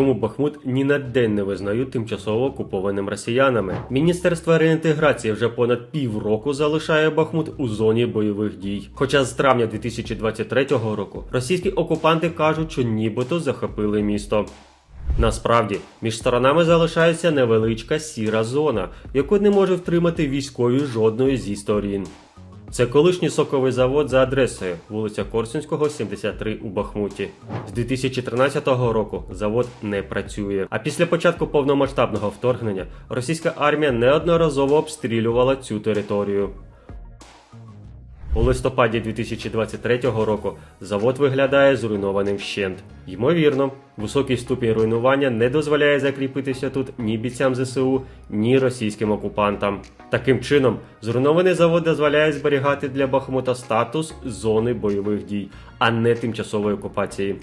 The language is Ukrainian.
Чому Бахмут ні на день не визнають тимчасово окупованим росіянами? Міністерство реінтеграції вже понад півроку залишає Бахмут у зоні бойових дій. Хоча з травня 2023 року російські окупанти кажуть, що нібито захопили місто. Насправді, між сторонами залишається невеличка сіра зона, яку не може втримати військові жодної зі сторін. Це колишній соковий завод за адресою вулиця Корсунського, 73 у Бахмуті. З 2013 року завод не працює. А після початку повномасштабного вторгнення російська армія неодноразово обстрілювала цю територію. У листопаді 2023 року завод виглядає зруйнованим вщент. Ймовірно, високий ступінь руйнування не дозволяє закріпитися тут ні бійцям ЗСУ, ні російським окупантам. Таким чином, зруйнований завод дозволяє зберігати для Бахмута статус зони бойових дій, а не тимчасової окупації.